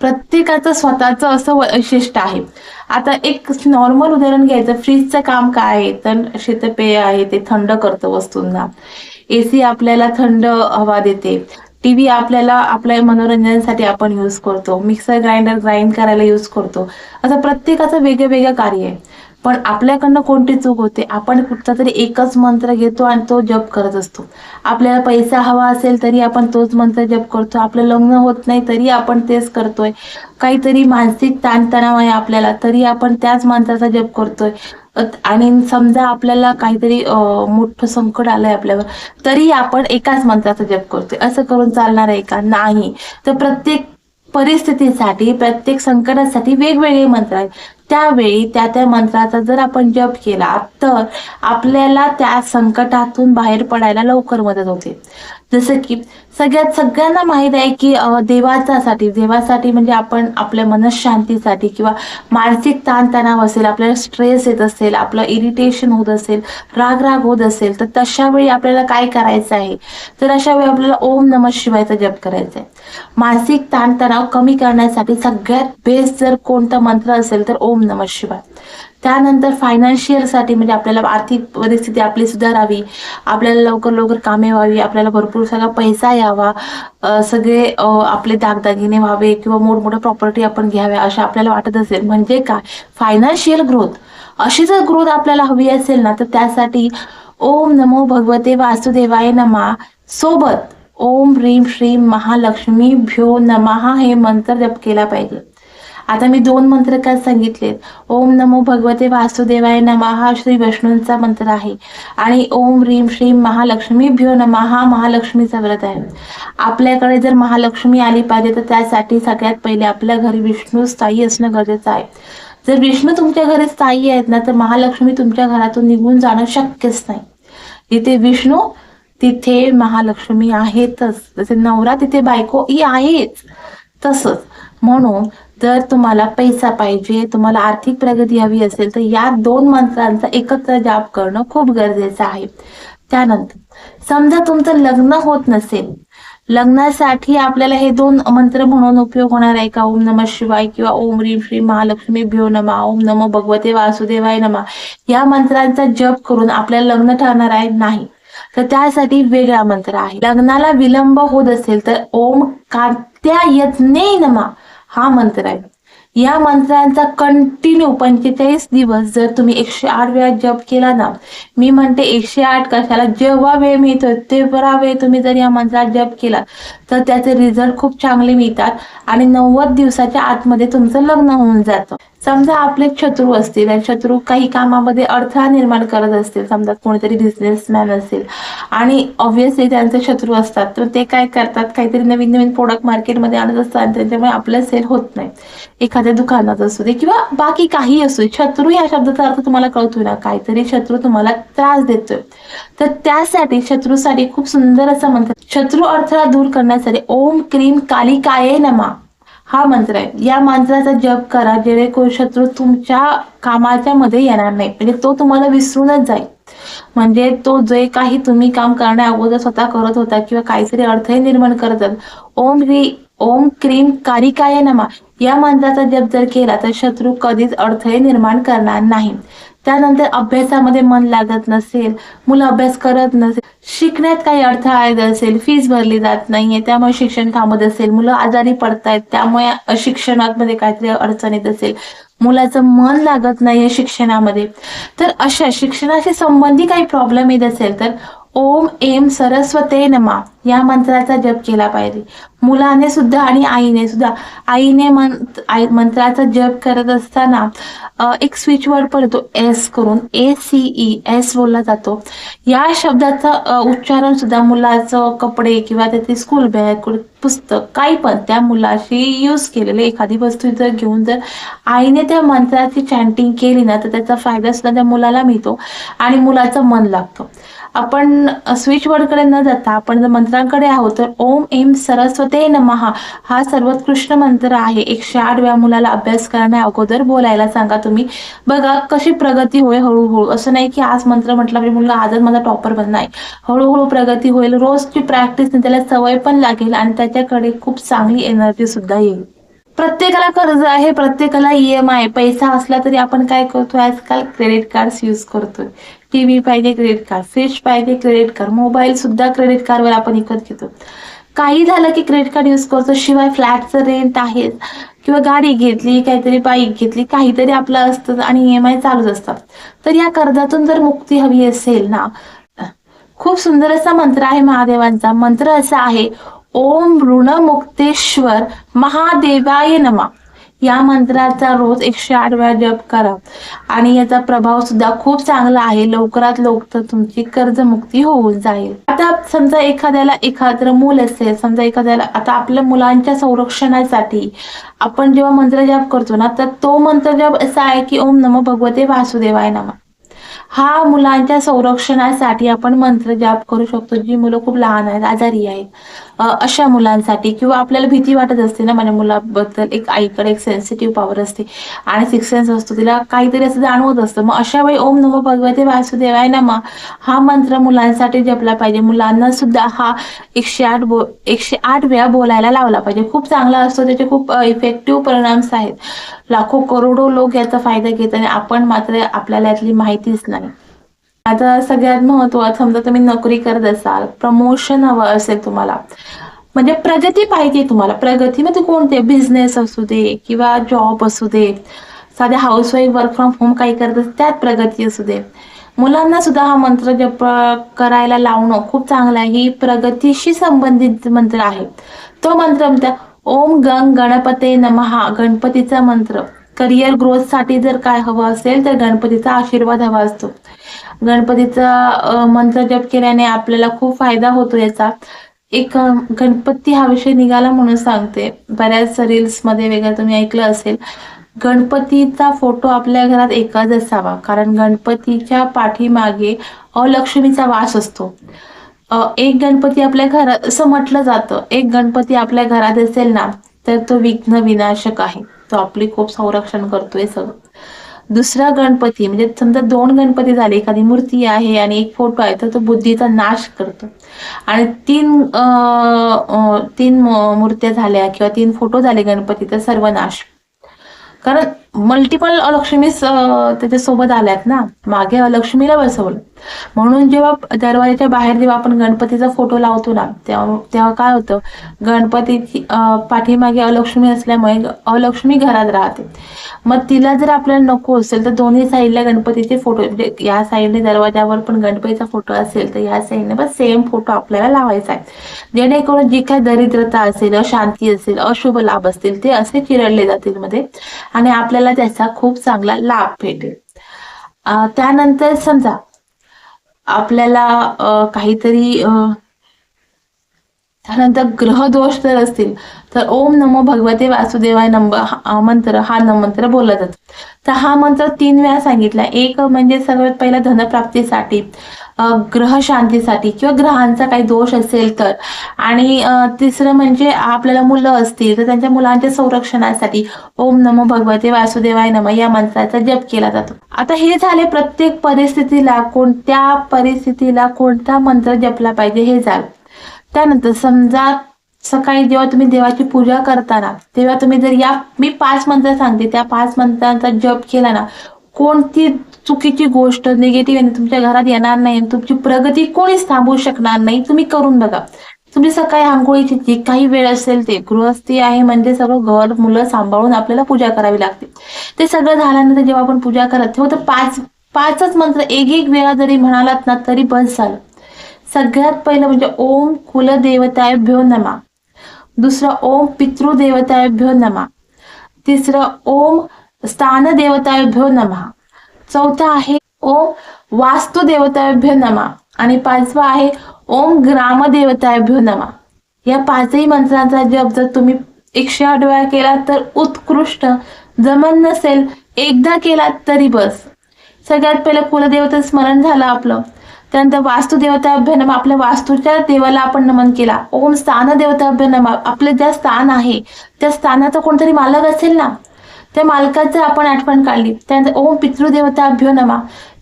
प्रत्येकाचं स्वतःचं असं वैशिष्ट्य आहे. आता एक नॉर्मल उदाहरण घ्यायचं. फ्रीजचं काम काय आहे? तर शीतपेय आहे ते थंड करतं वस्तूंना. एसी आपल्याला थंड हवा देते. टीव्ही आपल्याला आपल्या मनोरंजनासाठी आपण यूज करतो. मिक्सर ग्राइंडर ग्राइंड करायला यूज करतो. असं प्रत्येकाचं वेगळं वेगळं कार्य आहे. पण आपल्याकडनं कोणती चूक होते? आपण कुठचा तरी एकच मंत्र घेतो आणि तो जप करत असतो. आपल्याला पैसा हवा असेल तरी आपण तोच मंत्र जप करतो. आपलं लग्न होत नाही तरी आपण तेच करतोय. काहीतरी मानसिक ताणतणाव आहे आपल्याला तरी आपण त्याच मंत्राचा जप करतोय. आणि समजा आपल्याला काहीतरी मोठं संकट आलंय आपल्यावर तरी आपण एकाच मंत्राचा जप करतोय. असं करून चालणार आहे का? नाही. तर प्रत्येक परिस्थितीसाठी प्रत्येक संकटासाठी वेगवेगळे मंत्र आहेत. त्यावेळी त्या त्या मंत्राचा जर आपण जप केला तर आपल्याला त्या संकटातून बाहेर पडायला लवकर मदत होते. जसं की सगळ्यात सगळ्यांना माहीत आहे की देवाच्यासाठी देवासाठी म्हणजे आपण आपल्या मनशांतीसाठी किंवा मानसिक ताणतणाव असेल आपल्याला स्ट्रेस येत असेल आपलं इरिटेशन होत असेल राग राग होत असेल तर तशा वेळी आपल्याला काय करायचं आहे? तर अशा वेळी आपल्याला ओम नम शिवायचा जप करायचा आहे. मानसिक ताणतणाव कमी करण्यासाठी सगळ्यात बेस्ट जर कोणता मंत्र असेल तर ओम नम शिवाय. त्यानंतर फायनान्शियलसाठी म्हणजे आपल्याला आर्थिक परिस्थिती आपली सुधारावी आपल्याला लवकर लवकर कामे व्हावी आपल्याला भरपूर सगळा पैसा यावा सगळे आपले दागदागिने व्हावे किंवा मोठमोठ्या प्रॉपर्टी आपण घ्याव्या अशा आपल्याला वाटत असेल. म्हणजे काय? फायनान्शियल ग्रोथ अशी जर ग्रोथ आपल्याला हवी असेल ना तर त्यासाठी ओम नमो भगवते वासुदेवाय नमा. सोबत ओम ह्रीम श्रीम महालक्ष्मी भ्यो नमहा हे मंत्र जप केला पाहिजे. आता मी दोन मंत्र काय सांगितलेत. ओम नमो भगवते वासुदेवाय नमः हा श्री विष्णूंचा मंत्र आहे. आणि ओम ह्रीम श्रीम महालक्ष्मी भ्यो नमः हा महालक्ष्मीचा व्रत आहे. आपल्याकडे जर महालक्ष्मी आली पाहिजे तर त्यासाठी सगळ्यात पहिले आपल्या घरी विष्णू स्थायी असणं गरजेचं आहे. जर विष्णू तुमच्या घरी स्थायी आहेत ना तर महालक्ष्मी तुमच्या घरातून निघून जाणं शक्यच नाही. जिथे विष्णू तिथे महालक्ष्मी आहेतच. जसे नवरा तिथे बायको ही आहेच. तसंच म्हणून जर तुम्हाला पैसा पाहिजे तुम्हाला आर्थिक प्रगती हवी असेल तर या दोन मंत्रांचा एकत्र जाप करणं खूप गरजेचं आहे. त्यानंतर समजा तुमचं लग्न होत नसेल लग्नासाठी आपल्याला हे दोन मंत्र म्हणून उपयोग होणार आहे का? ओम नम शिवाय किंवा ओम रीम श्री महालक्ष्मी भ्यो नमा ओम नमो भगवते वासुदेवाय नमा. या मंत्रांचा जप करून आपल्याला लग्न ठरणार आहे? नाही. तर त्यासाठी वेगळा मंत्र आहे. लग्नाला विलंब होत असेल तर ओम कात्या यज्ञे नमा. हा मंत्र आहे. या मंत्रांचा कंटिन्यू पंचेचाळीस दिवस जर तुम्ही एकशे आठ वेळा जप केला ना मी म्हणते एकशे आठ कशाला? जेव्हा वेळ मिळतो तेव्हा वेळ तुम्ही जर या मंत्रात जप केला तर त्याचे रिझल्ट खूप चांगले मिळतात आणि नव्वद दिवसाच्या आतमध्ये तुमचं लग्न होऊन जातं. समजा आपले शत्रू असतील आणि शत्रू काही कामामध्ये अडथळा निर्माण करत असतील समजा कोणीतरी बिझनेसमॅन असेल आणि ऑब्व्हियसली त्यांचे शत्रू असतात तर ते काय करतात? काहीतरी नवीन नवीन प्रोडक्ट मार्केटमध्ये आणत असतात आणि त्याच्यामुळे आपलं सेल होत नाही. एखाद्या दुकानात असू दे किंवा बाकी काही असू दे शत्रू या शब्दाचा अर्थ तुम्हाला कळतोय ना? काहीतरी शत्रू तुम्हाला त्रास देतोय. तर त्यासाठी शत्रूसाठी खूप सुंदर असं म्हणतात शत्रू अडथळा दूर करण्यासाठी ओम क्रीम कालिकाये नमा. हा मंत्र आहे. या मंत्राचा जप करा जेणेकरून शत्रू तुमच्या कामाच्या मध्ये येणार नाही. म्हणजे तो तुम्हाला विसरूनच जाईल. म्हणजे तो जे काही तुम्ही काम करण्या अगोदर स्वतः करत होता किंवा काहीतरी अडथळे निर्माण करतात. ओम ह्री ओम क्रीम कारिकाय नमा. या मंत्राचा जप जर केला तर शत्रू कधीच अडथळे निर्माण करणार नाही. त्यानंतर अभ्यासामध्ये मन लागत नसेल मुलं अभ्यास करत नसेल शिकण्यात काही अडथळा येत असेल फीज भरली जात नाहीये त्यामुळे शिक्षण थांबत असेल मुलं आजारी पडतायत त्यामुळे शिक्षणात मध्ये काहीतरी अडचण येत असेल मुलाचं मन लागत नाहीये शिक्षणामध्ये. तर अशा शिक्षणाशी संबंधी काही प्रॉब्लेम येत असेल तर ओम एम सरस्वते नमा. या मंत्राचा जप केला पाहिजे. मुलाने सुद्धा आणि आईने सुद्धा आईने मन आई मंत्राचा जप करत असताना एक स्विच वर्ड पडतो एस करून ए सी ई एस बोलला जातो. या शब्दाचं उच्चारण सुद्धा मुलाचं कपडे किंवा त्याचे स्कूल बॅग पुस्तक काही पण त्या मुलाशी यूज केलेले एखादी वस्तू जर घेऊन जर आईने त्या मंत्राची चॅन्टिंग केली ना तर त्याचा फायदा सुद्धा त्या मुलाला मिळतो आणि मुलाचं मन लागतं. आपण स्विच वर्डकडे न जाता आपण जर मंत्रांकडे आहोत तर ओम एम सरस्वते नमहा हा सर्वोत्कृष्ट मंत्र आहे. एकशे आठ वेळा मुलाला अभ्यास करण्या अगोदर बोलायला सांगा तुम्ही. बघा कशी प्रगती होईल हळूहळू. असं नाही की आज मंत्र म्हटलं म्हणजे मुलगा आजच माझा टॉपर बन हळूहळू प्रगती होईल. रोजची प्रॅक्टिस त्याला सवय पण लागेल आणि त्याच्याकडे खूप चांगली एनर्जी सुद्धा येईल. प्रत्येकाला कर्ज आहे प्रत्येकाला ई एम आय पैसा असला तरी आपण काय करतोय? आजकाल क्रेडिट कार्ड यूज करतोय. टीव्ही पाहिजे क्रेडिट कार्ड फ्रीज पाहिजे क्रेडिट कार्ड मोबाईल सुद्धा क्रेडिट कार्डवर आपण विकत घेतो. काही झालं की क्रेडिट कार्ड यूज करतो शिवाय फ्लॅटचं रेंट आहे किंवा गाडी घेतली काहीतरी बाईक घेतली काहीतरी आपलं असतं आणि ई एम आय चालूच असतात तर या कर्जातून जर मुक्ती हवी असेल ना खूप सुंदर असा मंत्र आहे महादेवांचा. मंत्र असा आहे ओम ऋणमुक्तेश्वर महादेवाय नमा. या मंत्राचा रोज एकशे आठ वेळा जप करा. आणि याचा प्रभाव सुद्धा खूप चांगला आहे. लवकरात लवकर तुमची कर्जमुक्ती होऊन जाईल. आता समजा एखाद्याला एखादं मूल असेल समजा एखाद्याला आता आपल्या मुलांच्या संरक्षणासाठी आपण जेव्हा मंत्र जप करतो ना तर तो मंत्र जप असा आहे की ओम नमो भगवते वासुदेवाय नमा. हा मुलांच्या संरक्षणासाठी आपण मंत्र जाप करू शकतो. जी मुलं खूप लहान आहेत आजारी आहेत. अशा मुलांसाठी किंवा आपल्याला भीती वाटत असते ना माझ्या मुलाबद्दल एक आईकडे एक सेन्सिटिव्ह पॉवर असते. आणि सिक्स सेन्स असतो तिला काहीतरी असं जाणवत असतं. मग अशा वेळी ओम नमो भगवते वासुदेवाय नमा. हा मंत्र मुलांसाठी जपला पाहिजे. मुलांना सुद्धा हा एकशे आठ बो एकशे आठ वेळा बोलायला लावला पाहिजे. खूप चांगला असतो त्याचे खूप इफेक्टिव्ह परिणाम्स आहेत. लाखो करोडो लोक याचा फायदा घेत आणि आपण मात्र आपल्याला यातली माहितीच नाही. आता सगळ्यात महत्वाचं समजा तुम्ही नोकरी करत असाल प्रमोशन हवं असेल तुम्हाला म्हणजे प्रगती पाहिजे तुम्हाला. प्रगती म्हणजे कोणते? बिझनेस असू दे किंवा जॉब असू दे. साध्या हाऊसवाईफ वर्क फ्रॉम होम काही करत असते त्यात प्रगती असू दे. मुलांना सुद्धा हा मंत्र जप करायला लावणं खूप चांगलं आहे. ही प्रगतीशी संबंधित मंत्र आहे. तो मंत्र म्हणतात ओम गंग गणपते नमहा गणपतीचा मंत्र. करिअर ग्रोथसाठी जर काय हवं असेल तर गणपतीचा आशीर्वाद हवा असतो. गणपतीचा मंत्र जप केल्याने आपल्याला खूप फायदा होतो याचा. एक गणपती हा विषय निघाला म्हणून सांगते. बऱ्याच रील्समध्ये वगैरे तुम्ही ऐकलं असेल. गणपतीचा फोटो आपल्या घरात एकच असावा. कारण गणपतीच्या पाठीमागे अलक्ष्मीचा वास असतो. एक गणपती आपल्या घरात असं म्हटलं जातं. एक गणपती आपल्या घरात असेल ना तर तो विघ्न विनाशक आहे. तो आपली खूप संरक्षण करतोय सगळं. दुसरा गणपती म्हणजे समजा दोन गणपती झाले एखादी मूर्ती आहे आणि एक फोटो आहे तर तो बुद्धीचा नाश करतो. आणि तीन अं, अं, तीन मूर्त्या झाल्या किंवा तीन फोटो झाले गणपतीचा सर्वनाश कारण मल्टिपल अलक्ष्मी त्याच्यासोबत आल्यात ना. मागे अलक्ष्मीला बसवलं. म्हणून जेव्हा दरवाजाच्या बाहेर जेव्हा आपण गणपतीचा फोटो लावतो ना तेव्हा तेव्हा काय होतं? गणपतीची पाठीमागे अलक्ष्मी असल्यामुळे अलक्ष्मी घरात राहते. मग तिला जर आपल्याला नको असेल तर दोन्ही साईडला गणपतीचे फोटो म्हणजे या साईडने दरवाजावर पण गणपतीचा फोटो असेल तर या साईडने पण सेम फोटो आपल्याला लावायचा आहे. जेणेकरून जी काय दरिद्रता असेल अशांती असेल अशुभ लाभ असतील ते असे चिरडले जातील मध्ये. आणि आपल्याला त्याचा खूप चांगला लाभ भेटेल. त्यानंतर समजा आपल्याला काहीतरी त्यानंतर ग्रह दोष जर असतील. तर ओम नमो भगवते वासुदेवाय नंब मंत्र हा न मंत्र बोलला जातो तर हा मंत्र तीन वेळा सांगितला. एक म्हणजे सगळ्यात पहिला धनप्राप्तीसाठी ग्रह शांतीसाठी किंवा ग्रहांचा काही दोष असेल तर. आणि तिसरं म्हणजे आपल्याला मुलं असतील तर त्यांच्या मुलांच्या संरक्षणासाठी ओम नमो भगवते वासुदेवाय नम या मंत्राचा जप केला जातो. आता हे झाले प्रत्येक परिस्थितीला कोणत्या परिस्थितीला कोणता मंत्र जपला पाहिजे हे झालं त्यानंतर समजा सकाळी जेव्हा तुम्ही देवाची पूजा करताना तेव्हा तुम्ही जर या मी पाच मंत्र सांगते त्या पाच मंत्रांचा जप केला ना कोणती चुकीची गोष्ट निगेटिव्ह तुमच्या घरात येणार नाही आणि तुमची प्रगती कोणीच थांबवू शकणार नाही तुम्ही करून बघा. तुम्ही सकाळी आंघोळीची जी काही वेळ असेल ते गृहस्थी आहे म्हणजे सगळं घर मुलं सांभाळून आपल्याला पूजा करावी लागते. ते सगळं झाल्यानंतर जेव्हा आपण पूजा करत तेव्हा तर पाच पाचच मंत्र एक एक वेळा जरी म्हणालात ना तरी बस झालं. सगळ्यात पहिलं म्हणजे ओम कुलदेवताभ्यो नमा. दुसरं ओम पितृदेवताभ्यो नमा. तिसरं ओम स्थानदेवताभ्यो नमा. चौथा आहे ओम वास्तुदेवताभ्यो नमा. आणि पाचवा आहे ओम ग्रामदेवताभ्यो नमा. या पाचही मंत्रांचा जप जर तुम्ही एकशे आठ वेळा केला तर उत्कृष्ट. जमन नसेल एकदा केला तरी बस. सगळ्यात पहिलं कुलदेवता स्मरण झालं आपलं. त्यानंतर वास्तुदेवता अभ्यनम आपल्या वास्तूच्या देवाला आपण नमन केला. ओम स्थान देवता अभ्यनम आपलं ज्या स्थान आहे त्या स्थानाचा कोणतरी मालक असेल ना त्या मालकाचं आपण आठवण काढली. त्यानंतर ओम पितृदेवता अभ्यो नमा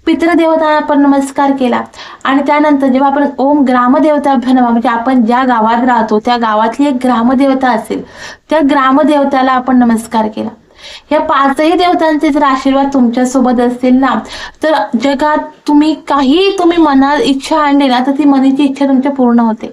पितृदेवतांना आपण नमस्कार केला. आणि त्यानंतर जेव्हा आपण ओम ग्रामदेवताभ्य नमः म्हणजे आपण ज्या गावात राहतो त्या गावातली एक ग्रामदेवता असेल त्या ग्रामदेवताला आपण नमस्कार केला. या पाचही देवतांचे जर आशीर्वाद तुमच्यासोबत असतील ना तर जगात तुम्ही काही तुम्ही मनात इच्छा आणली ना तर ती मनाची इच्छा तुमच्या पूर्ण होते.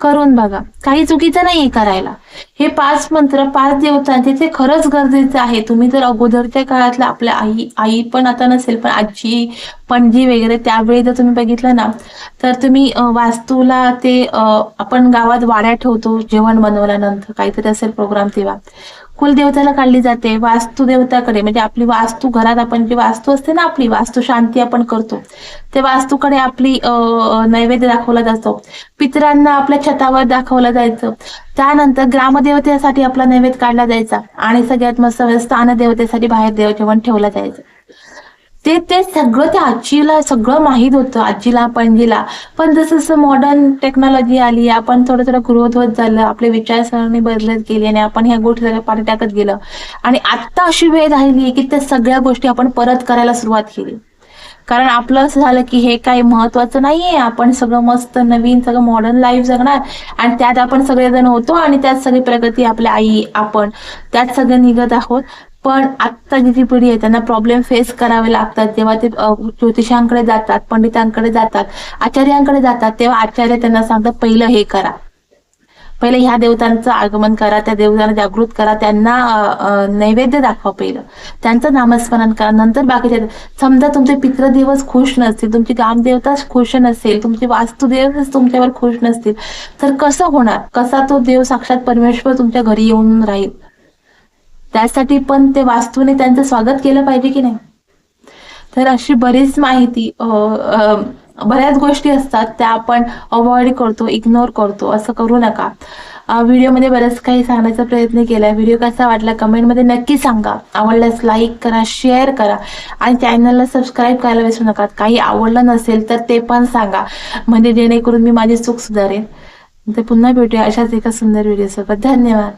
करून बघा. काही चुकीचं नाही करायला. हे पाच मंत्र पाच देवतांचे ते खरंच गरजेचं आहे. तुम्ही जर अगोदरच्या काळातला आपल्या आई आई पण आता नसेल पण आजी पणजी वगैरे त्यावेळी जर तुम्ही बघितलं ना तर तुम्ही वास्तूला ते आपण गावात वाड्या ठेवतो जेवण बनवल्यानंतर काहीतरी असेल प्रोग्राम तेव्हा. कुलदेवताला काढली जाते वास्तुदेवताकडे म्हणजे आपली वास्तू घरात आपण जी वास्तू असते ना आपली वास्तू शांती आपण करतो. ते वास्तूकडे आपली नैवेद्य दाखवला जातो. पितरांना आपल्या छतावर दाखवलं जायचं. त्यानंतर ग्रामदेवतेसाठी आपला नैवेद्य काढला जायचा आणि सगळ्यात मस्त म्हणजे स्थान देवतेसाठी बाहेर देव जेवण ठेवलं जायचं. ते ते सगळं त्या आजीला सगळं माहीत होतं. आजीला पणजीला पण जसं जसं मॉडर्न टेक्नॉलॉजी आली आपण थोडं थोडं ग्रोथ होत झालं आपले विचारसरणी बदलत गेली आणि आपण ह्या गोष्टी सगळ्या पाठी टाकत गेलं. आणि आत्ता अशी वेळ झाली की त्या सगळ्या गोष्टी आपण परत करायला सुरुवात केली. कारण आपलं असं झालं की हे काही महत्वाचं नाहीये. आपण सगळं मस्त नवीन सगळं मॉडर्न लाईफ जगणार. आणि त्यात आपण सगळेजण होतो आणि त्यात सगळी प्रगती आपल्या आई आपण त्यात सगळं निघत आहोत. पण आत्ताची जी पिढी आहे त्यांना प्रॉब्लेम फेस करावे लागतात. जेव्हा ते ज्योतिषांकडे जातात पंडितांकडे जातात आचार्यांकडे जातात तेव्हा आचार्य त्यांना सांगतात पहिलं हे करा. पहिले ह्या देवतांचं आगमन करा त्या देवतांना जागृत करा त्यांना नैवेद्य दाखवा पहिलं. त्यांचं नामस्मरण करा. नंतर बाकीचे समजा तुमचे पितृदिवस खुश नसतील तुमची ग्रामदेवताच खुश नसेल तुमचे वास्तुदेवच तुमच्यावर खुश नसतील तर कसं होणार? कसा तो देव साक्षात परमेश्वर तुमच्या घरी येऊन राहील? त्यासाठी पण ते वास्तूने त्यांचं स्वागत केलं पाहिजे की नाही? तर अशी बरीच माहिती बऱ्याच गोष्टी असतात त्या आपण अवॉइड करतो इग्नोर करतो असं करू नका. व्हिडिओमध्ये बरंच काही सांगण्याचा प्रयत्न केला व्हिडिओ कसा वाटला कमेंटमध्ये नक्की सांगा. आवडल्यास लाईक करा शेअर करा आणि चॅनलला सबस्क्राईब करायला विसरू नका. काही आवडलं नसेल तर ते पण सांगा. म्हणजे जेणेकरून मी माझी चूक सुधारेन. तर पुन्हा भेटूया अशाच एका सुंदर व्हिडिओसोबत. धन्यवाद.